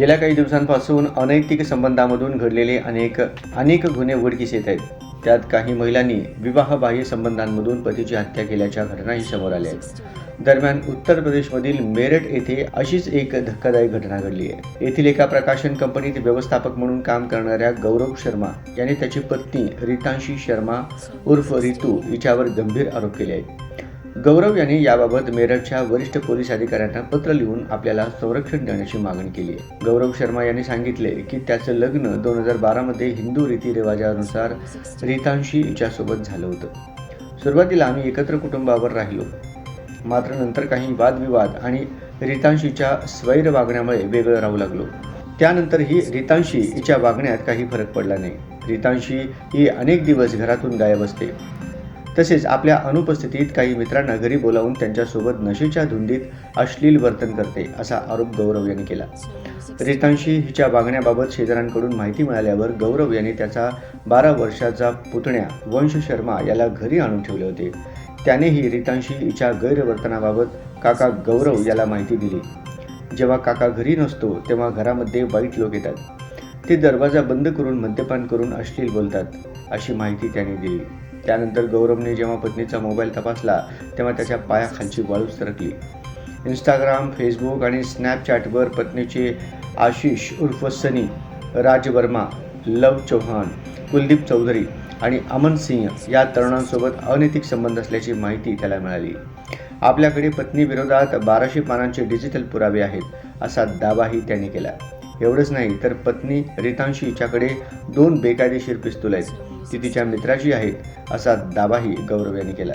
गेल्या काही दिवसांपासून अनैतिक संबंधामधून घडलेले अनेक अनेक गुन्हे उघडकीस येत आहेत. त्यात काही महिलांनी विवाहबाह्य संबंधांमधून पतीची हत्या केल्याच्या घटनाही समोर आल्या आहेत. दरम्यान उत्तर प्रदेशमधील मेरठ येथे अशीच एक धक्कादायक घटना घडली आहे. येथील एका प्रकाशन कंपनीत व्यवस्थापक म्हणून काम करणाऱ्या गौरव शर्मा याने त्याची पत्नी रितांशी शर्मा उर्फ रितू हिच्यावर गंभीर आरोप केले आहेत. गौरव यांनी याबाबत मेरठच्या वरिष्ठ पोलीस अधिकाऱ्यांना पत्र लिहून आपल्याला संरक्षण देण्याची मागणी केली आहे. गौरव शर्मा यांनी सांगितले की त्याचं लग्न दोन हजार बारामध्ये हिंदू रीतिरिवाजानुसार रीतांशी हिच्यासोबत झालं होतं. सुरुवातीला आम्ही एकत्र कुटुंबावर राहिलो. मात्र नंतर काही वादविवाद आणि रितांशीच्या स्वैर वागण्यामुळे वेगळं राहू लागलो. त्यानंतर ही रितांशी हिच्या वागण्यात काही फरक पडला नाही. रितांशी ही अनेक दिवस घरातून गायब असते. तसेच आपल्या अनुपस्थितीत काही मित्रांना घरी बोलावून त्यांच्यासोबत नशेच्या धुंदीत अश्लील वर्तन करते असा आरोप गौरव यांनी केला. रितांशी हिच्या वागण्याबाबत शेजाऱ्यांकडून माहिती मिळाल्यावर गौरव यांनी त्याचा बारा वर्षाचा पुतण्या वंश शर्मा याला घरी आणून ठेवले होते. त्यानेही रितांशी हिच्या गैरवर्तनाबाबत काका गौरव याला माहिती दिली. जेव्हा काका घरी नसतो तेव्हा घरामध्ये वाईट लोक येतात. ते दरवाजा बंद करून मद्यपान करून अश्लील बोलतात अशी माहिती त्याने दिली. त्यानंतर गौरवने जेव्हा पत्नीचा मोबाईल तपासला तेव्हा त्याच्या पायाखालची वाळू सरकली. इंस्टाग्राम फेसबुक आणि स्नॅपचॅटवर पत्नीचे आशिष उर्फ सनी राज वर्मा लव चौहान कुलदीप चौधरी आणि अमन सिंह या तरुणांसोबत अनैतिक संबंध असल्याची माहिती त्याला मिळाली. आपल्याकडे पत्नीविरोधात बाराशे पानांचे डिजिटल पुरावे आहेत असा दावाही त्याने केला. एवढंच नाही तर पत्नी रितांशी हिच्याकडे दोन बेकायदेशीर पिस्तूल आहेत. ती तिच्या मित्राची आहे असा दावाही गौरव यांनी केला.